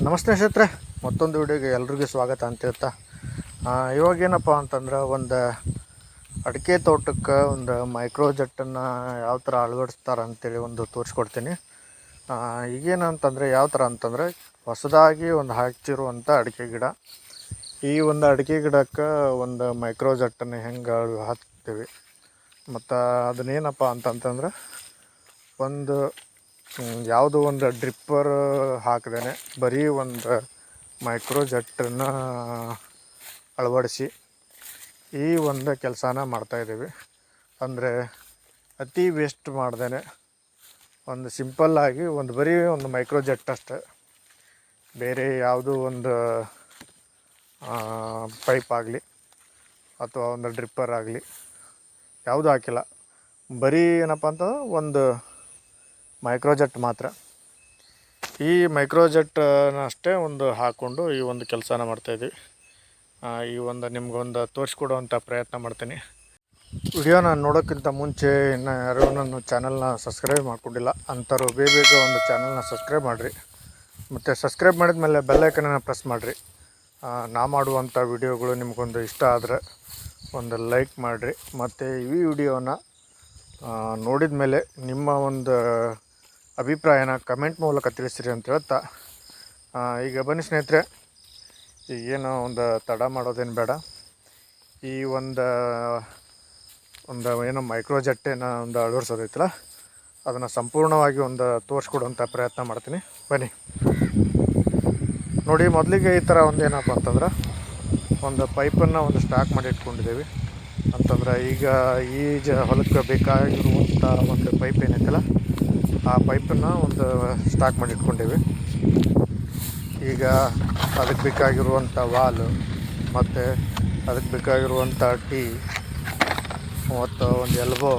ನಮಸ್ತೆ ಸ್ನೇಹಿತರೆ, ಮತ್ತೊಂದು ವಿಡಿಯೋಗೆ ಎಲ್ರಿಗೂ ಸ್ವಾಗತ ಅಂತ ಹೇಳ್ತಾ. ಇವಾಗ ಏನಪ್ಪ ಅಂತಂದ್ರೆ ಒಂದು ಅಡಿಕೆ ತೋಟಕ್ಕೆ ಒಂದು ಮೈಕ್ರೋಜೆಟ್ಟನ್ನು ಯಾವ ಥರ ಅಳವಡಿಸ್ತಾರೆ ಅಂತೇಳಿ ಒಂದು ತೋರಿಸ್ಕೊಡ್ತೀನಿ. ಈಗೇನಂತಂದರೆ ಯಾವ ಥರ ಅಂತಂದರೆ ಹೊಸದಾಗಿ ಒಂದು ಹಾಕ್ತಿರುವಂಥ ಅಡಿಕೆ ಗಿಡ. ಈ ಒಂದು ಅಡಿಕೆ ಗಿಡಕ್ಕೆ ಒಂದು ಮೈಕ್ರೋಜೆಟ್ಟನ್ನು ಹೆಂಗೆ ಹಾಕ್ತೀವಿ. ಮತ್ತು ಅದನ್ನೇನಪ್ಪ ಅಂತಂತಂದ್ರೆ ಒಂದು ಯಾವುದೋ ಒಂದು ಡ್ರಿಪ್ಪರ್ ಹಾಕ್ದೇ ಬರೀ ಒಂದು ಮೈಕ್ರೋ ಜೆಟ್ಟನ್ನು ಅಳವಡಿಸಿ ಈ ಒಂದು ಕೆಲಸನ ಮಾಡ್ತಾಯಿದ್ದೀವಿ ಅಂದರೆ ಅತಿ ವೇಸ್ಟ್ ಮಾಡ್ದೇ ಒಂದು ಸಿಂಪಲ್ಲಾಗಿ ಒಂದು ಬರೀ ಒಂದು ಮೈಕ್ರೋ ಜೆಟ್ ಅಷ್ಟೆ. ಬೇರೆ ಯಾವುದೋ ಒಂದು ಪೈಪ್ ಆಗಲಿ ಅಥವಾ ಒಂದು ಡ್ರಿಪ್ಪರ್ ಆಗಲಿ ಯಾವುದೂ ಹಾಕಿಲ್ಲ. ಬರೀ ಏನಪ್ಪ ಅಂತಂದ್ರೆ ಒಂದು ಮೈಕ್ರೋಜೆಟ್ ಮಾತ್ರ. ಈ ಮೈಕ್ರೋಜೆಟ್ನ ಅಷ್ಟೇ ಒಂದು ಹಾಕ್ಕೊಂಡು ಈ ಒಂದು ಕೆಲಸನ ಮಾಡ್ತಾಯಿದ್ವಿ ಈ ಒಂದು ನಿಮ್ಗೊಂದು ತೋರಿಸ್ಕೊಡುವಂಥ ಪ್ರಯತ್ನ ಮಾಡ್ತೀನಿ. ವಿಡಿಯೋನ ನೋಡೋಕ್ಕಿಂತ ಮುಂಚೆ ಇನ್ನು ಯಾರೂ ನನ್ನ ಚಾನಲ್ನ ಸಬ್ಸ್ಕ್ರೈಬ್ ಮಾಡಿಕೊಂಡಿಲ್ಲ, ಅಂಥವ್ರು ಬೇಗ ಬೇಗ ಒಂದು ಚಾನಲ್ನ ಸಬ್ಸ್ಕ್ರೈಬ್ ಮಾಡಿರಿ. ಮತ್ತು ಸಬ್ಸ್ಕ್ರೈಬ್ ಮಾಡಿದ ಮೇಲೆ ಬೆಲ್ಲೈಕನನ್ನು ಪ್ರೆಸ್ ಮಾಡಿರಿ. ನಾ ಮಾಡುವಂಥ ವಿಡಿಯೋಗಳು ನಿಮಗೊಂದು ಇಷ್ಟ ಆದರೆ ಒಂದು ಲೈಕ್ ಮಾಡಿರಿ. ಮತ್ತು ಈ ವಿಡಿಯೋನ ನೋಡಿದ ಮೇಲೆ ನಿಮ್ಮ ಒಂದು ಅಭಿಪ್ರಾಯನ ಕಮೆಂಟ್ ಮೂಲಕ ತಿಳಿಸಿರಿ ಅಂತ ಹೇಳ್ತಾ. ಈಗ ಬನ್ನಿ ಸ್ನೇಹಿತರೆ ಈಗೇನು ಒಂದು ತಡ ಮಾಡೋದೇನು ಬೇಡ. ಈ ಒಂದು ಒಂದು ಏನೋ ಮೈಕ್ರೋ ಜಟ್ಟೆನ ಒಂದು ಅಳವಡಿಸೋದೈತಲ್ಲ, ಅದನ್ನು ಸಂಪೂರ್ಣವಾಗಿ ಒಂದು ತೋರಿಸ್ಕೊಡುವಂಥ ಪ್ರಯತ್ನ ಮಾಡ್ತೀನಿ. ಬನ್ನಿ. ನೋಡಿ, ಮೊದಲಿಗೆ ಈ ಥರ ಒಂದು ಏನಪ್ಪ ಅಂತಂದ್ರೆ, ಒಂದು ಪೈಪನ್ನು ಒಂದು ಸ್ಟಾಕ್ ಮಾಡಿ ಇಟ್ಕೊಂಡಿದ್ದೀವಿ. ಅಂತಂದ್ರೆ ಈಗ ಈ ಜ ಹೊಲಕ್ಕೆ ಬೇಕಾಗಿರುವಂಥ ಒಂದು ಪೈಪ್ ಏನೈತಲ್ಲ ಆ ಪೈಪನ್ನು ಒಂದು ಸ್ಟಾಕ್ ಮಾಡಿ ಇಟ್ಕೊಂಡೀವಿ. ಈಗ ಅದಕ್ಕೆ ಬೇಕಾಗಿರುವಂಥ ವಾಲು ಮತ್ತು ಅದಕ್ಕೆ ಬೇಕಾಗಿರುವಂಥ ಟೀ, ಮತ್ತು ಒಂದು ಎಲ್ಬೋ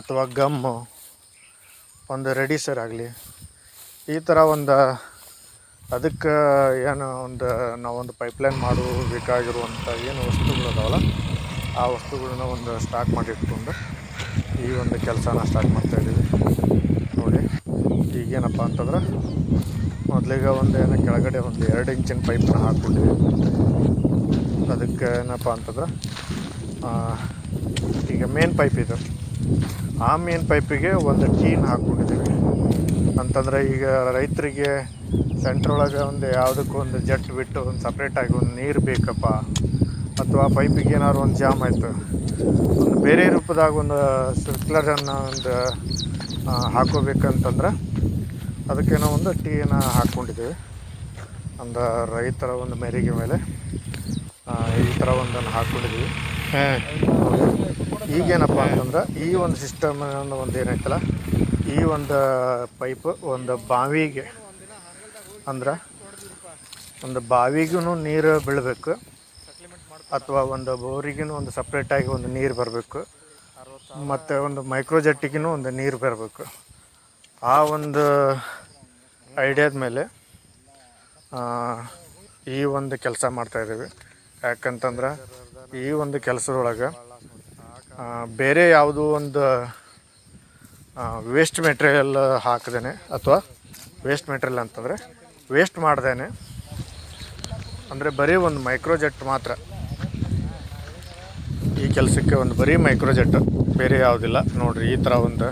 ಅಥವಾ ಗಮ್ಮು ಒಂದು ರೆಡಿಸರ್ ಆಗಲಿ. ಈ ಥರ ಒಂದು ಅದಕ್ಕೆ ಏನು ಒಂದು ನಾವೊಂದು ಪೈಪ್ಲೈನ್ ಮಾಡು ಬೇಕಾಗಿರುವಂಥ ಏನು ವಸ್ತುಗಳು ಅದಾವಲ್ಲ, ಆ ವಸ್ತುಗಳನ್ನ ಒಂದು ಸ್ಟಾಕ್ ಮಾಡಿ ಇಟ್ಕೊಂಡು ಈ ಒಂದು ಕೆಲಸನ ಸ್ಟಾರ್ಟ್ ಮಾಡ್ತಾಯಿದ್ದೀವಿ ಈಗೇನಪ್ಪ ಅಂತಂದ್ರೆ, ಮೊದಲಿಗೆ ಒಂದು ಏನೋ ಕೆಳಗಡೆ ಒಂದು ಎರಡು ಇಂಚಿನ ಪೈಪ್ನ ಹಾಕ್ಕೊಂಡಿವಿ ಅದಕ್ಕೆ ಏನಪ್ಪ ಅಂತಂದ್ರೆ ಈಗ ಮೇನ್ ಪೈಪ್ ಇದು. ಆ ಮೇನ್ ಪೈಪಿಗೆ ಒಂದು ಟೀನ್ ಹಾಕ್ಕೊಂಡಿದ್ದೀವಿ ಅಂತಂದ್ರೆ ಈಗ ರೈತರಿಗೆ ಸೆಂಟ್ರೊಳಗೆ ಒಂದು ಯಾವುದಕ್ಕೂ ಒಂದು ಜಟ್ ಬಿಟ್ಟು ಒಂದು ಸಪ್ರೇಟಾಗಿ ಒಂದು ನೀರು ಬೇಕಪ್ಪ, ಅಥವಾ ಪೈಪಿಗೆ ಏನಾದ್ರು ಒಂದು ಜಾಮ್ ಆಯಿತು, ಒಂದು ಬೇರೆ ರೂಪದಾಗ ಒಂದು ಸ್ಪ್ರಿಂಕ್ಲರನ್ನು ಒಂದು ಹಾಕೋಬೇಕಂತಂದ್ರೆ ಅದಕ್ಕೆ ನಾವು ಒಂದು ಟೀನ ಹಾಕ್ಕೊಂಡಿದ್ದೀವಿ. ಒಂದು ರೈತರ ಒಂದು ಮೆರಿಗೆ ಮೇಲೆ ಈ ಥರ ಒಂದನ್ನು ಹಾಕ್ಕೊಂಡಿದ್ದೀವಿ. ಈಗೇನಪ್ಪ ಅಂತಂದ್ರೆ ಈ ಒಂದು ಸಿಸ್ಟಮ್ ಒಂದು ಏನೈತಲ್ಲ ಈ ಒಂದು ಪೈಪ್ ಒಂದು ಬಾವಿಗೆ ಅಂದ್ರೆ ಒಂದು ಬಾವಿಗೂ ನೀರು ಬೀಳಬೇಕು ಅಥವಾ ಒಂದು ಬೋರಿಗೂ ಒಂದು ಸಪ್ರೇಟಾಗಿ ಒಂದು ನೀರು ಬರಬೇಕು ಮತ್ತು ಒಂದು ಮೈಕ್ರೋಜೆಟ್ಟಿಗೂ ಒಂದು ನೀರು ಬರಬೇಕು. ಆ ಒಂದು ಐಡಿಯಾದ ಮೇಲೆ ಈ ಒಂದು ಕೆಲಸ ಮಾಡ್ತಾಯಿದ್ದೀವಿ ಯಾಕಂತಂದ್ರೆ ಈ ಒಂದು ಕೆಲಸದೊಳಗೆ ಬೇರೆ ಯಾವುದೋ ಒಂದು ವೇಸ್ಟ್ ಮೆಟೀರಿಯಲ್ ಹಾಕ್ದೇನೆ ಅಥವಾ ವೇಸ್ಟ್ ಮೆಟೀರಿಯಲ್ ಅಂತಂದರೆ ವೇಸ್ಟ್ ಮಾಡ್ದೇನೆ. ಅಂದರೆ ಬರೀ ಒಂದು ಮೈಕ್ರೋಜೆಟ್ ಮಾತ್ರ. ಈ ಕೆಲಸಕ್ಕೆ ಒಂದು ಬರೀ ಮೈಕ್ರೋಜೆಟ್ ಬೇರೆ ಯಾವುದಿಲ್ಲ. ನೋಡಿರಿ, ಈ ಥರ ಒಂದು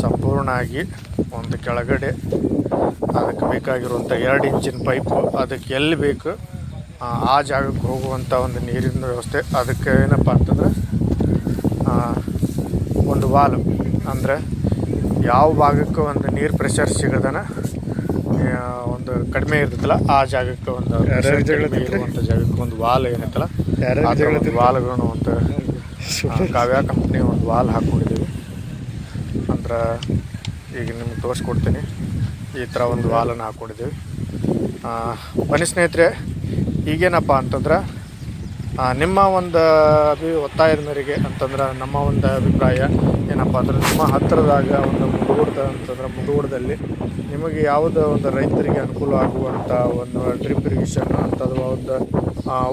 ಸಂಪೂರ್ಣ ಆಗಿ ಒಂದು ಕೆಳಗಡೆ ಅದಕ್ಕೆ ಬೇಕಾಗಿರುವಂಥ ಎರಡು ಇಂಚಿನ ಪೈಪು ಅದಕ್ಕೆ ಎಲ್ಲಿ ಬೇಕು ಆ, ಜಾಗಕ್ಕೆ ಹೋಗುವಂಥ ಒಂದು ನೀರಿನ ವ್ಯವಸ್ಥೆ. ಅದಕ್ಕೆ ಏನಪ್ಪ ಅಂತಂದ್ರೆ ಒಂದು ವಾಲ್ ಅಂದರೆ ಯಾವ ಭಾಗಕ್ಕೆ ಒಂದು ನೀರು ಪ್ರೆಷರ್ ಸಿಗದನ ಒಂದು ಕಡಿಮೆ ಇರ್ತೈತಲ್ಲ ಆ ಜಾಗಕ್ಕೆ ಒಂದು ಇರುವಂಥ ಜಾಗಕ್ಕೆ ಒಂದು ವಾಲ್ ಏನೈತಲ್ಲ ವಾಲ್ಗಳನ್ನು ಒಂದು ಕಾವ್ಯ ಕಂಪ್ನಿ ಒಂದು ವಾಲ್ ಹಾಕ್ಕೊಂಡಿದ್ದೀವಿ ಅಂದ್ರೆ ಈಗ ನಿಮ್ಗೆ ತೋರಿಸ್ಕೊಡ್ತೀನಿ. ಈ ಥರ ಒಂದು ವಾಲನ್ನು ಹಾಕ್ಕೊಂಡಿದ್ದೀವಿ. ಬನ್ನಿ ಸ್ನೇಹಿತರೆ, ಈಗೇನಪ್ಪ ಅಂತಂದ್ರೆ ನಿಮ್ಮ ಒಂದು ಅಭಿ, ಒತ್ತಾಯದ ಮೇರೆಗೆ ಅಂತಂದ್ರೆ ನಮ್ಮ ಒಂದು ಅಭಿಪ್ರಾಯ ಏನಪ್ಪ ಅಂದ್ರೆ ನಿಮ್ಮ ಹತ್ತಿರದಾಗ ಒಂದು ಮುಂದೂಡ್ದ ಅಂತಂದ್ರೆ ಮುಂದೂಡದಲ್ಲಿ ನಿಮಗೆ ಯಾವುದೋ ಒಂದು ರೈತರಿಗೆ ಅನುಕೂಲ ಆಗುವಂಥ ಒಂದು ಡ್ರಿಪ್ ಇರಿಗೇಷನ್ ಅಥವಾ ಒಂದು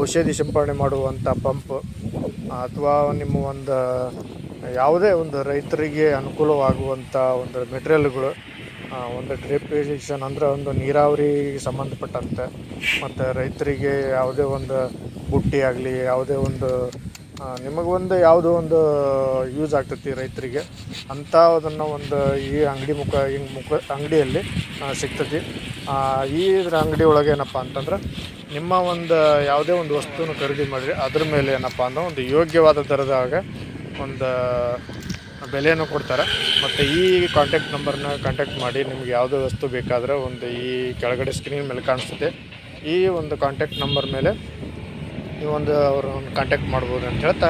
ಔಷಧಿ ಸಿಂಪಡಣೆ ಮಾಡುವಂಥ ಪಂಪ್ ಅಥವಾ ನಿಮ್ಮ ಒಂದು ಯಾವುದೇ ಒಂದು ರೈತರಿಗೆ ಅನುಕೂಲವಾಗುವಂಥ ಒಂದು ಮೆಟೀರಿಯಲ್ಗಳು ಒಂದು ಡ್ರಿಪ್ ಅಂದರೆ ಒಂದು ನೀರಾವರಿಗೆ ಸಂಬಂಧಪಟ್ಟಂತೆ, ಮತ್ತು ರೈತರಿಗೆ ಯಾವುದೇ ಒಂದು ಬುಟ್ಟಿ ಆಗಲಿ, ಯಾವುದೇ ಒಂದು ನಿಮಗೆ ಒಂದು ಯಾವುದೋ ಒಂದು ಯೂಸ್ ಆಗ್ತೈತಿ ರೈತರಿಗೆ, ಅಂಥದನ್ನು ಒಂದು ಈ ಅಂಗಡಿ ಮುಖ ಹಿಂಗೆ ಮುಖ, ಅಂಗಡಿಯಲ್ಲಿ ಸಿಗ್ತೈತಿ. ಈ ಅಂಗಡಿ ಒಳಗೆ ಏನಪ್ಪ ಅಂತಂದ್ರೆ, ನಿಮ್ಮ ಒಂದು ಯಾವುದೇ ಒಂದು ವಸ್ತುನ ಖರೀದಿ ಮಾಡಿರಿ ಅದ್ರ ಮೇಲೆ ಏನಪ್ಪ ಅಂದ್ರೆ ಒಂದು ಯೋಗ್ಯವಾದ ದರದಾಗ ಒಂದು ಬೆಲೆಯನ್ನು ಕೊಡ್ತಾರೆ. ಮತ್ತು ಈ ಕಾಂಟ್ಯಾಕ್ಟ್ ನಂಬರ್ನ ಕಾಂಟ್ಯಾಕ್ಟ್ ಮಾಡಿ ನಿಮ್ಗೆ ಯಾವುದೇ ವಸ್ತು ಬೇಕಾದರೆ ಒಂದು ಈ ಕೆಳಗಡೆ ಸ್ಕ್ರೀನ್ ಮೇಲೆ ಕಾಣಿಸುತ್ತೆ. ಈ ಒಂದು ಕಾಂಟ್ಯಾಕ್ಟ್ ನಂಬರ್ ಮೇಲೆ ನೀವು ಒಂದು ಅವ್ರನ್ನ ಕಾಂಟ್ಯಾಕ್ಟ್ ಮಾಡ್ಬೋದು ಅಂತ ಹೇಳ್ತಾ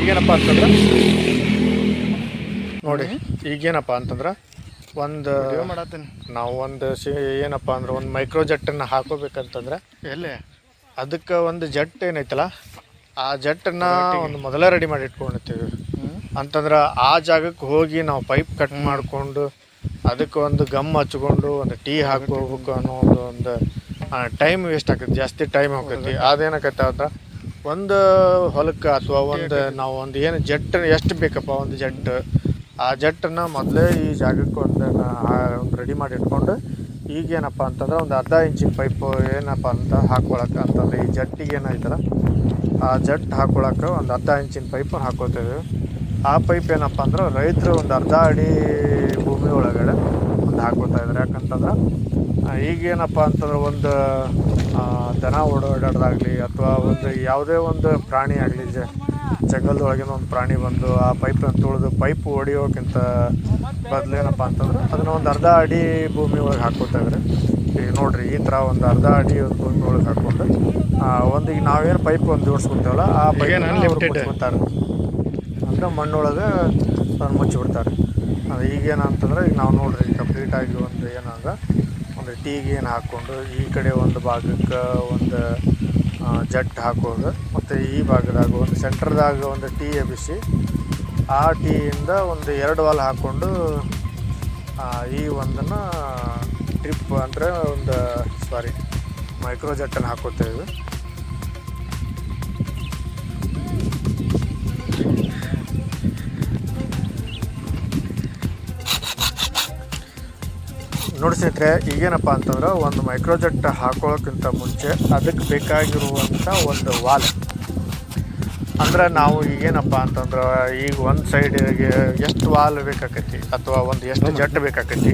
ಈಗೇನಪ್ಪ ಅಂತಂದ್ರೆ ನೋಡಿ ಈಗೇನಪ್ಪ ಅಂತಂದ್ರೆ ಒಂದು ಮಾಡತ್ತೀನಿ. ನಾವು ಒಂದು ಸಿ ಏನಪ್ಪ ಅಂದ್ರೆ ಒಂದು ಮೈಕ್ರೋ ಜೆಟ್ಟನ್ನು ಹಾಕೋಬೇಕಂತಂದ್ರೆ ಎಲ್ಲಿ? ಅದಕ್ಕೆ ಒಂದು ಜೆಟ್ ಏನೈತಲ್ಲ ಆ ಜಟ್ಟನ್ನು ಒಂದು ಮೊದಲೇ ರೆಡಿ ಮಾಡಿ ಇಟ್ಕೊಂಡಿರ್ತೀವಿ. ಅಂತಂದ್ರೆ ಆ ಜಾಗಕ್ಕೆ ಹೋಗಿ ನಾವು ಪೈಪ್ ಕಟ್ ಮಾಡಿಕೊಂಡು ಅದಕ್ಕೆ ಒಂದು ಗಮ್ ಹಚ್ಕೊಂಡು ಒಂದು ಟೀ ಹಾಕೋಬೇಕು ಅನ್ನೋ ಒಂದು ಒಂದು ಟೈಮ್ ವೇಸ್ಟ್ ಆಕೈತಿ ಜಾಸ್ತಿ ಟೈಮ್ ಹೋಗ್ತೈತಿ ಅದೇನಾಕೈತೆ ಅಂದ್ರೆ ಒಂದು ಹೊಲಕ್ಕೆ ಅಥವಾ ಒಂದು ನಾವು ಒಂದು ಏನು ಜಟ್ ಎಷ್ಟು ಬೇಕಪ್ಪ ಒಂದು ಜಟ್ ಆ ಜಟ್ಟನ್ನು ಮೊದಲೇ ಈ ಜಾಗಕ್ಕೆ ಒಂದು ಒಂದು ರೆಡಿ ಮಾಡಿ ಇಟ್ಕೊಂಡು ಈಗೇನಪ್ಪ ಅಂತಂದ್ರೆ ಒಂದು ಅರ್ಧ ಇಂಚಿನ ಪೈಪು ಏನಪ್ಪ ಅಂತ ಹಾಕೊಳಕ್ಕೆ ಅಂತಂದ್ರೆ ಈ ಜಟ್ಟಿಗೆ ಏನಾಯ್ತಲ್ಲ ಆ ಜಟ್ ಹಾಕೊಳಕ್ಕೆ ಒಂದು ಅರ್ಧ ಇಂಚಿನ ಪೈಪನ್ನು ಹಾಕೋತೇವೆ ಆ ಪೈಪ್ ಏನಪ್ಪ ಅಂದ್ರೆ ರೈತರು ಒಂದು ಅರ್ಧ ಅಡಿ ಭೂಮಿ ಒಳಗಡೆ ಒಂದು ಹಾಕೋತಾ ಇದ್ದಾರೆ ಯಾಕಂತಂದ್ರೆ ಈಗ ಈಗೇನಪ್ಪ ಅಂತಂದ್ರೆ ಒಂದು ದನ ಓಡಾಡೋದಾಗಲಿ ಅಥವಾ ಒಂದು ಯಾವುದೇ ಒಂದು ಪ್ರಾಣಿ ಆಗಲಿ, ಜ ಜಂಗಲ್ದೊಳಗಿನ ಒಂದು ಪ್ರಾಣಿ ಬಂದು ಆ ಪೈಪನ್ನು ತುಳಿದು ಪೈಪ್ ಹೊಡಿಯೋಕ್ಕಿಂತ ಬದಲು ಏನಪ್ಪ ಅಂತಂದ್ರೆ ಅದನ್ನ ಒಂದು ಅರ್ಧ ಅಡಿ ಭೂಮಿ ಒಳಗೆ ಹಾಕೋತಾ ಇದ್ದಾರೆ ಈಗ ನೋಡ್ರಿ ಈ ಥರ ಒಂದು ಅರ್ಧ ಅಡಿ ಒಂದು ಭೂಮಿ ಒಳಗೆ ಹಾಕೊಂಡು ಆ, ಒಂದು ಈಗ ನಾವೇನು ಪೈಪ್ ಒಂದು ಜೋಡಿಸ್ಕೊತೇವಲ್ಲ ಆ ಪೈಪ್. ಮುಚ್ಚಿಬಿಡ್ತಾರೆ ಅಂದ್ರೆ ಮಣ್ಣೊಳಗೆ ಅದನ್ನ ಮುಚ್ಚಿಬಿಡ್ತಾರೆ ಅದು ಈಗೇನಂತಂದ್ರೆ ಈಗ ನಾವು ನೋಡ್ರಿ ಕಂಪ್ಲೀಟಾಗಿ ಒಂದು ಏನಂದ್ರೆ ಒಂದು ಟೀಗೆ ಏನು ಹಾಕ್ಕೊಂಡು ಈ ಕಡೆ ಒಂದು ಭಾಗಕ್ಕೆ ಒಂದು ಜಟ್ ಹಾಕೋದು ಮತ್ತು ಈ ಭಾಗದಾಗ ಒಂದು ಸೆಂಟ್ರದಾಗ ಒಂದು ಟೀ ಎಬ್ಬಿಸಿ ಆ ಟೀಯಿಂದ ಒಂದು ಎರಡು ವಾಲ್ ಹಾಕ್ಕೊಂಡು ಆ, ಈ ಒಂದನ್ನು ಡ್ರಿಪ್ ಅಂದರೆ ಒಂದು ಸಾರಿ ಮೈಕ್ರೋ ಜಟ್ಟನ್ನು ಹಾಕೋತೇವೆ ನೋಡಿ ಸ್ನೇಹಿತರೆ ಈಗೇನಪ್ಪ ಅಂತಂದ್ರೆ ಒಂದು ಮೈಕ್ರೋಜೆಟ್ ಹಾಕೊಳ್ಳೋಕ್ಕಿಂತ ಮುಂಚೆ ಅದಕ್ಕೆ ಬೇಕಾಗಿರುವಂಥ ಒಂದು ವಾಲ್ ಅಂದ್ರೆ ನಾವು ಈಗೇನಪ್ಪ ಅಂತಂದ್ರೆ ಈಗ ಒಂದು ಸೈಡಿಗೆ ಎಷ್ಟು ವಾಲ್ ಬೇಕಾಕೈತಿ? ಅಥವಾ ಒಂದು ಎಷ್ಟು ಜಟ್ ಬೇಕಾಕೈತಿ?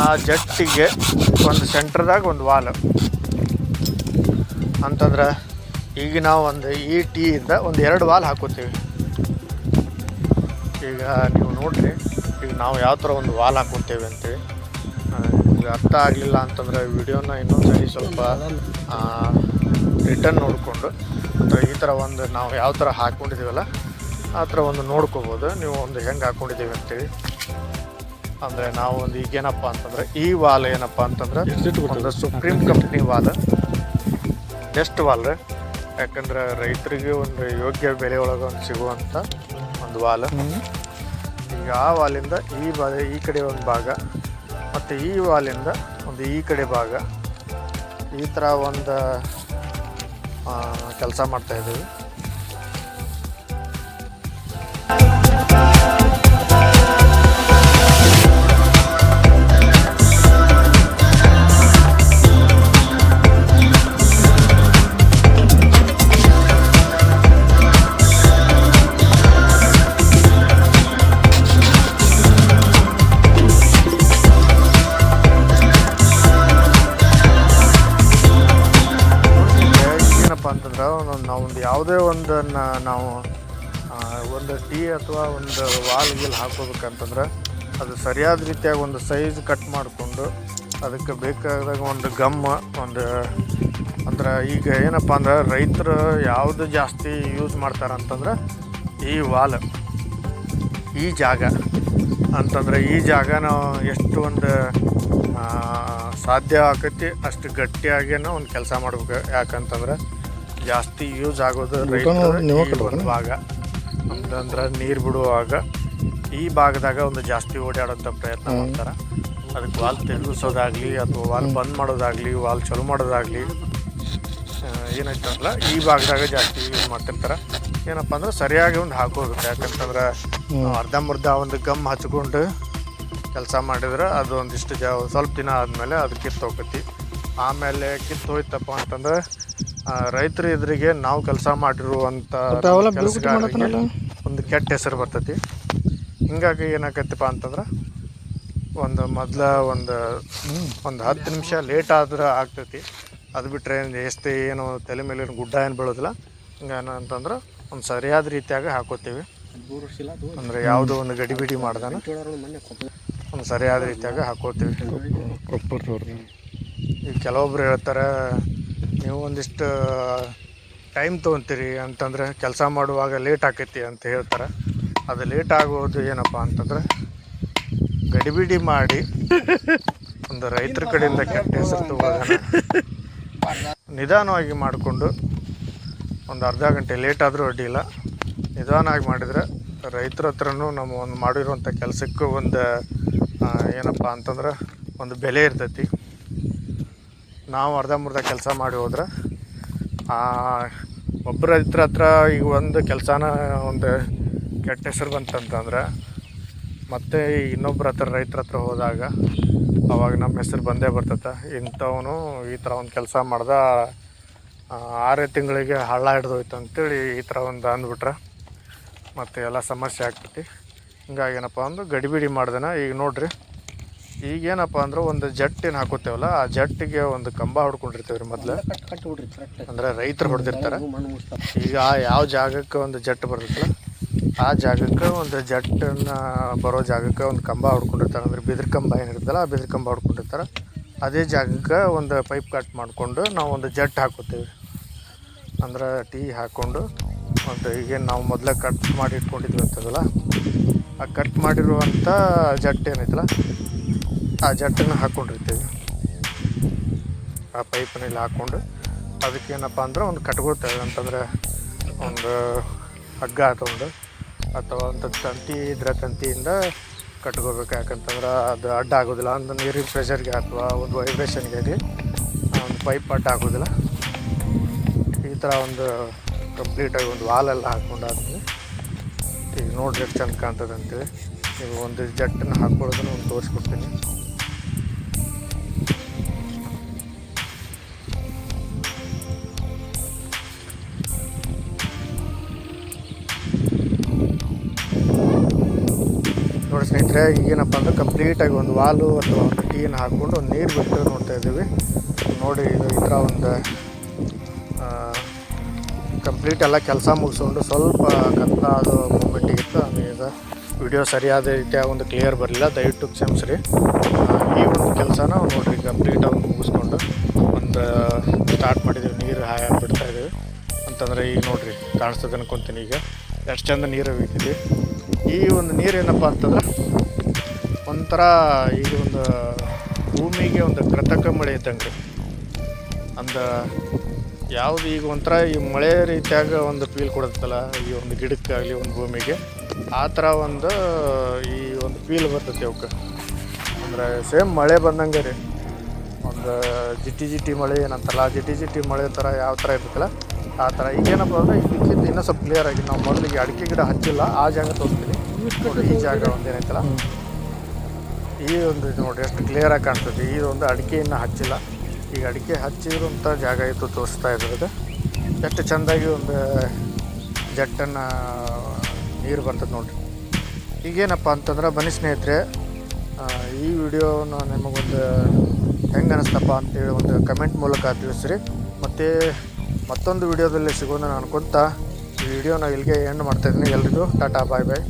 ಆ ಜಟ್ಟಿಗೆ ಒಂದು ಸೆಂಟ್ರದಾಗ ಒಂದು ವಾಲ್. ಅಂತಂದ್ರೆ ಈಗ ನಾವು ಒಂದು ಈ ಟೀಯಿಂದ ಒಂದು ಎರಡು ವಾಲ್ ಹಾಕೋತೀವಿ. ಈಗ ನೀವು ನೋಡ್ರಿ, ಈಗ ನಾವು ಯಾವ ಥರ ಒಂದು ವಾಲ್ ಹಾಕೋತೇವೆ ಅಂತೇಳಿ ಈಗ ಅರ್ಥ ಆಗಲಿಲ್ಲ ಅಂತಂದ್ರೆ ವಿಡಿಯೋನ ಇನ್ನೊಂದು ಸರಿ ಸ್ವಲ್ಪ ರಿಟರ್ನ್ ನೋಡಿಕೊಂಡು ಅಥವಾ ಈ ಥರ ಒಂದು ನಾವು ಯಾವ ಥರ ಹಾಕ್ಕೊಂಡಿದ್ದೀವಲ್ಲ ಆ ಥರ ಒಂದು ನೋಡ್ಕೋಬೋದು. ನೀವು ಒಂದು ಹೆಂಗೆ ಹಾಕ್ಕೊಂಡಿದ್ದೀವಿ ಅಂತೇಳಿ ಅಂದರೆ ನಾವು ಒಂದು ಈಗೇನಪ್ಪ ಅಂತಂದ್ರೆ, ಈ ವಾಲ್ ಏನಪ್ಪ ಅಂತಂದ್ರೆ ಒಂದು supreme company wall. Best wall ಯಾಕಂದ್ರೆ ರೈತರಿಗೆ ಒಂದು ಯೋಗ್ಯ ಬೆಲೆ ಒಳಗೆ ಒಂದು ಸಿಗುವಂಥ ಒಂದು ವಾಲ್. ಈಗ ಆ ವಾಲಿಂದ ಈ ಭಾಗ ಈ ಕಡೆ ಒಂದು ಭಾಗ, ಮತ್ತು ಈ ವಾಲಿಂದ ಒಂದು ಈ ಕಡೆ ಭಾಗ. ಈ ಥರ ಒಂದು ಕೆಲಸ ಮಾಡ್ತಾ ಇದ್ದೀವಿ. ಒಂದನ್ನು ನಾವು ಒಂದು ಟೀ ಅಥವಾ ಒಂದು ವಾಲ್ ಗೀಲ್ ಹಾಕೋಬೇಕಂತಂದ್ರೆ ಅದು ಸರಿಯಾದ ರೀತಿಯಾಗಿ ಒಂದು ಸೈಜ್ ಕಟ್ ಮಾಡಿಕೊಂಡು ಅದಕ್ಕೆ ಬೇಕಾದಾಗ ಒಂದು ಗಮ್, ಒಂದು, ಅಂದ್ರೆ ಈಗ ಏನಪ್ಪ ಅಂದ್ರೆ ರೈತರು ಯಾವುದು ಜಾಸ್ತಿ ಯೂಸ್ ಮಾಡ್ತಾರೆ ಅಂತಂದ್ರೆ ಈ ವಾಲ್, ಈ ಜಾಗ. ಅಂತಂದ್ರೆ ಈ ಜಾಗ ನಾವು ಎಷ್ಟು ಒಂದು ಸಾಧ್ಯ ಆಕೈತಿ ಅಷ್ಟು ಗಟ್ಟಿಯಾಗೇನ ಒಂದು ಕೆಲಸ ಮಾಡ್ಬೇಕು. ಯಾಕಂತಂದ್ರೆ ಜಾಸ್ತಿ ಯೂಸ್ ಆಗೋದು ರೈತರ ಭಾಗ. ಅಂತಂದ್ರೆ ನೀರು ಬಿಡುವಾಗ ಈ ಭಾಗದಾಗ ಒಂದು ಜಾಸ್ತಿ ಓಡಾಡೋಂಥ ಪ್ರಯತ್ನ ಮಾಡ್ತಾರೆ. ಅದಕ್ಕೆ ವಾಲ್ ತಿರುಗಿಸೋದಾಗ್ಲಿ ಅಥವಾ ವಾಲ್ ಬಂದ್ ಮಾಡೋದಾಗ್ಲಿ ವಾಲ್ ಚಲೋ ಮಾಡೋದಾಗ್ಲಿ ಏನಾಯ್ತಲ್ಲ ಈ ಭಾಗದಾಗ ಜಾಸ್ತಿ ಯೂಸ್ ಮಾಡ್ತಿರ್ತಾರೆ. ಏನಪ್ಪ ಅಂದ್ರೆ ಸರಿಯಾಗಿ ಒಂದು ಹಾಕೋಬೇಕು ಯಾಕಂತಂದ್ರೆ ಅರ್ಧಂಬರ್ಧ ಒಂದು ಗಮ್ ಹಚ್ಕೊಂಡು ಕೆಲಸ ಮಾಡಿದ್ರೆ ಅದು ಒಂದಿಷ್ಟು ಜ ಸ್ವಲ್ಪ ದಿನ ಆದಮೇಲೆ ಅದು ಕಿತ್ತು ಹೋಗತಿ ಆಮೇಲೆ ಕಿತ್ತು ಹೋಯ್ತಪ್ಪ ಅಂತಂದ್ರೆ ರೈತರು ಎದುರಿಗೆ ನಾವು ಕೆಲಸ ಮಾಡಿರುವಂಥ ಕೆಲಸಗಾರರಿಗೆ ಒಂದು ಕೆಟ್ಟ ಹೆಸರು ಬರ್ತೈತಿ. ಹಿಂಗಾಗಿ ಏನಾಕೈತಪ್ಪ ಅಂತಂದ್ರೆ ಒಂದು ಮೊದಲ ಒಂದು ಒಂದು ಹತ್ತು ನಿಮಿಷ ಲೇಟ್ ಆದ್ರೆ ಆಗ್ತೈತಿ. ಅದು ಬಿಟ್ಟರೆ ಎಷ್ಟು ಏನು ತಲೆ ಮೇಲೆ ಏನು ಗುಡ್ಡ ಏನು ಬೀಳೋದಿಲ್ಲ. ಹಿಂಗೇನು ಅಂತಂದ್ರೆ ಒಂದು ಸರಿಯಾದ ರೀತಿಯಾಗ ಹಾಕೋತೀವಿ. ಅಂದರೆ ಯಾವುದೋ ಒಂದು ಗಡಿಬಿಡಿ ಮಾಡ್ದಾನ. ಒಂದು ಸರಿಯಾದ ರೀತಿಯಾಗ ಹಾಕೋತೀವಿ. ಈಗ ಕೆಲವೊಬ್ರು ಹೇಳ್ತಾರೆ ನೀವು ಒಂದಿಷ್ಟು ಟೈಮ್ ತೊಗೊತೀರಿ ಅಂತಂದ್ರೆ ಕೆಲಸ ಮಾಡುವಾಗ ಲೇಟ್ ಆಕೈತಿ ಅಂತ ಹೇಳ್ತಾರೆ. ಅದು ಲೇಟ್ ಆಗೋದು ಏನಪ್ಪ ಅಂತಂದ್ರೆ ಗಡಿಬಿಡಿ ಮಾಡಿ ಒಂದು ರೈತರ ಕಡೆಯಿಂದ ಕೆಟ್ಟ ಹೆಸರು ನಿಧಾನವಾಗಿ ಮಾಡಿಕೊಂಡು ಒಂದು ಅರ್ಧ ಗಂಟೆ ಲೇಟ್ ಆದರೂ ಅಡ್ಡಿಲ್ಲ ನಿಧಾನವಾಗಿ ಮಾಡಿದರೆ ರೈತರ ಹತ್ರನೂ ನಮ್ಮ ಒಂದು ಮಾಡಿರುವಂಥ ಕೆಲಸಕ್ಕೂ ಒಂದು ಏನಪ್ಪ ಅಂತಂದ್ರೆ ಒಂದು ಬೆಲೆ ಇರ್ತೈತಿ. ನಾವು ಅರ್ಧಂಬರ್ಧ ಕೆಲಸ ಮಾಡಿ ಹೋದ್ರೆ ಒಬ್ಬರ ಒಬ್ಬ ರೈತರ ಹತ್ರ ಈಗ ಒಂದು ಕೆಲಸನ ಒಂದು ಕೆಟ್ಟ ಹೆಸರು ಬಂತಂತಂದ್ರೆ, ಮತ್ತೆ ಇನ್ನೊಬ್ಬರ ಹತ್ರ ರೈತರ ಹತ್ರ ಹೋದಾಗ ಅವಾಗ ನಮ್ಮ ಹೆಸರು ಬಂದೇ ಬರ್ತೈತೆ. ಇಂಥವನು ಈ ಥರ ಒಂದು ಕೆಲಸ ಮಾಡ್ದ ಆರೇ ತಿಂಗಳಿಗೆ ಹಳ್ಳ ಹಿಡ್ದೋಯ್ತು ಅಂತೇಳಿ ಈ ಥರ ಒಂದು ಅಂದ್ಬಿಟ್ರೆ ಮತ್ತು ಎಲ್ಲ ಸಮಸ್ಯೆ ಆಗ್ತೈತಿ. ಹಿಂಗಾಗಿ ಏನಪ್ಪ ಅಂದ್ರೆ ಗಡಿಬಿಡಿ ಮಾಡ್ದನ. ಈಗ ನೋಡ್ರಿ ಈಗೇನಪ್ಪ ಅಂದ್ರೆ ಒಂದು ಜಟ್ ಏನು ಹಾಕೋತೇವಲ್ಲ ಆ ಜಟ್ಟಿಗೆ ಒಂದು ಕಂಬ ಹೊಡ್ಕೊಂಡಿರ್ತೇವ್ರಿ ರೀ ಮೊದಲು ಅಂದ್ರೆ ರೈತರು ಹೊಡೆದಿರ್ತಾರೆ. ಈಗ ಯಾವ ಜಾಗಕ್ಕೆ ಒಂದು ಜಟ್ ಬರ್ತೈತಲ್ಲ ಆ ಜಾಗಕ್ಕೆ ಒಂದು ಜಟ್ಟನ್ನು ಬರೋ ಜಾಗಕ್ಕೆ ಒಂದು ಕಂಬ ಹೊಡ್ಕೊಂಡಿರ್ತಾರೆ. ಅಂದ್ರೆ ಬಿದಿರು ಕಂಬ ಏನಿರ್ತಲ್ಲ ಆ ಬಿದಿರು ಕಂಬ ಹೊಡ್ಕೊಂಡಿರ್ತಾರೆ. ಅದೇ ಜಾಗಕ್ಕೆ ಒಂದು ಪೈಪ್ ಕಟ್ ಮಾಡಿಕೊಂಡು ನಾವು ಒಂದು ಜಟ್ ಹಾಕೋತೇವೆ ಅಂದ್ರೆ ಟೀ ಹಾಕ್ಕೊಂಡು ಒಂದು ಈಗೇನು ನಾವು ಮೊದಲೇ ಕಟ್ ಮಾಡಿ ಇಟ್ಕೊಂಡಿದ್ವಿ ಅಂತದಲ್ಲ ಆ ಕಟ್ ಮಾಡಿರುವಂಥ ಜಟ್ ಏನೈತಲ್ಲ ಆ ಜಟ್ಟನ್ನು ಹಾಕ್ಕೊಂಡಿರ್ತೀವಿ ಆ ಪೈಪ್ನಲ್ಲಿ ಹಾಕ್ಕೊಂಡು ಅದಕ್ಕೇನಪ್ಪ ಅಂದ್ರೆ ಒಂದು ಕಟ್ಕೊಳ್ತೇವೆ ಅಂತಂದ್ರೆ ಒಂದು ಹಗ್ಗ ತೊಗೊಂಡು ಅಥವಾ ಒಂದು ತಂತಿ, ಇದ್ರೆ ತಂತಿಯಿಂದ ಕಟ್ಕೋಬೇಕು ಯಾಕಂತಂದ್ರೆ ಅದು ಅಡ್ಡ ಆಗೋದಿಲ್ಲ. ಒಂದು ನೀರಿನ ಪ್ರೆಷರ್ಗೆ ಅಥವಾ ಒಂದು ವೈಬ್ರೇಷನ್ಗೆ ಒಂದು ಪೈಪ್ ಅಡ್ಡ ಆಗೋದಿಲ್ಲ. ಈ ಥರ ಒಂದು ಕಂಪ್ಲೀಟಾಗಿ ಒಂದು ವಾಲೆಲ್ಲ ಹಾಕ್ಕೊಂಡಾದ್ಮೇಲೆ ಈಗ ನೋಡ್ರಿ ಚಂದ ಕಾಣ್ತದೆ ಅಂತೇಳಿ ನೀವು ಒಂದು ಜಟ್ಟನ್ನು ಹಾಕ್ಕೊಳ್ಳೋದನ್ನು ಒಂದು ತೋರಿಸ್ಕೊಡ್ತೀನಿ. ನೋಡಿ ಏನಪ್ಪ ಅಂದರೆ ಕಂಪ್ಲೀಟಾಗಿ ಒಂದು ವಾಲು ಅಥವಾ ಒಂದು ಟೀನ ಹಾಕ್ಕೊಂಡು ಒಂದು ನೀರು ಬಿಟ್ಟು ನೋಡ್ತಾ ಇದ್ದೀವಿ. ನೋಡಿ ಇದು ಈ ಥರ ಒಂದು ಕಂಪ್ಲೀಟ್ ಎಲ್ಲ ಕೆಲಸ ಮುಗಿಸ್ಕೊಂಡು ಸ್ವಲ್ಪ ಕತ್ತಾದ ಇತ್ತು. ಈಗ ವಿಡಿಯೋ ಸರಿಯಾದ ರೀತಿಯ ಒಂದು ಕ್ಲಿಯರ್ ಬರಲಿಲ್ಲ. ದಯವಿಟ್ಟು ಕ್ಷಮಿಸ್ರಿ. ಈ ಒಂದು ಕೆಲಸನ ನೋಡಿರಿ ಕಂಪ್ಲೀಟಾಗಿ ಮುಗಿಸ್ಕೊಂಡು ಒಂದು ಸ್ಟಾರ್ಟ್ ಮಾಡಿದ್ದೀವಿ. ನೀರು ಬಿಡ್ತಾ ಇದ್ದೀವಿ. ಅಂತಂದರೆ ಈಗ ನೋಡಿರಿ ಕಾಣಿಸ್ತದೆ ಅನ್ಕೊತೀನಿ ಈಗ. ಎಷ್ಟು ಚಂದ ನೀರು ಬಿಟ್ಟಿದ್ವಿ ಈ ಒಂದು ನೀರು ಏನಪ್ಪ ಅಂತಂದ್ರೆ ಒಂಥರ ಈಗ ಒಂದು ಭೂಮಿಗೆ ಒಂದು ಕೃತಕ ಮಳೆ ಇದ್ದಂಗೆ. ಅಂದ ಯಾವುದು ಈಗ ಒಂಥರ ಈ ಮಳೆ ರೀತಿಯಾಗ ಒಂದು ಫೀಲ್ ಕೊಡುತ್ತಲ್ಲ, ಈ ಒಂದು ಗಿಡಕ್ಕಾಗಲಿ ಒಂದು ಭೂಮಿಗೆ, ಆ ಥರ ಒಂದು ಈ ಒಂದು ಫೀಲ್ ಬರ್ತೈತಿ ಅವಕ್ಕೆ ಅಂದರೆ ಸೇಮ್ ಮಳೆ ಬಂದಂಗೆ ರೀ. ಒಂದು ಜಿಟಿ ಜಿಟಿ ಮಳೆ ಏನಂತಲ್ಲ, ಆ ಜಿಟಿ ಜಿಟಿ ಮಳೆ ಥರ ಯಾವ ಥರ ಇರ್ತೈತಲ್ಲ, ಆ ಥರ. ಈಗೇನಪ್ಪ ಅಂದರೆ ಇದಕ್ಕಿಂತ ಇನ್ನೂ ಸ್ವಲ್ಪ ಕ್ಲಿಯರ್ ಆಗಿ, ನಾವು ಮೊದಲಿಗೆ ಅಡಿಕೆ ಗಿಡ ಹಚ್ಚಿಲ್ಲ, ಆ ಜಾಗ ತೋರಿಸ್ತೀನಿ. ಈ ಜಾಗ ಒಂದು ಏನೈತಲ್ಲ ಈ ಒಂದು ಇದು ನೋಡಿ, ಎಷ್ಟು ಕ್ಲಿಯರಾಗಿ ಕಾಣ್ತದೆ. ಈ ಒಂದು ಅಡಿಕೆಯನ್ನು ಹಚ್ಚಿಲ್ಲ. ಈಗ ಅಡಿಕೆ ಹಚ್ಚಿರುವಂಥ ಜಾಗ ಇತ್ತು, ತೋರಿಸ್ತಾ ಇದ್ರದ್ದು ಎಷ್ಟು ಚೆಂದಾಗಿ ಒಂದು ಜಟ್ಟನ್ನು ನೀರು ಬರ್ತದೆ ನೋಡಿರಿ. ಈಗೇನಪ್ಪ ಅಂತಂದ್ರೆ ಬನ್ನಿ ಸ್ನೇಹಿತರೆ ಈ ವಿಡಿಯೋನ ನಿಮಗೊಂದು ಹೆಂಗೆ ಅನಿಸ್ತಪ್ಪ ಅಂತೇಳಿ ಒಂದು ಕಮೆಂಟ್ ಮೂಲಕ ತಿಳಿಸ್ರಿ. ಮತ್ತು ಮತ್ತೊಂದು ವಿಡಿಯೋದಲ್ಲಿ ಸಿಗೋಣ ಅನ್ಕೊಂತ ಈ ವಿಡಿಯೋನ ಇಲ್ಲಿಗೆ ಎಂಡ್ ಮಾಡ್ತಾಯಿದ್ದೀನಿ ಎಲ್ರಿಗೂ ಟಾಟಾ, ಬಾಯ್ ಬಾಯ್.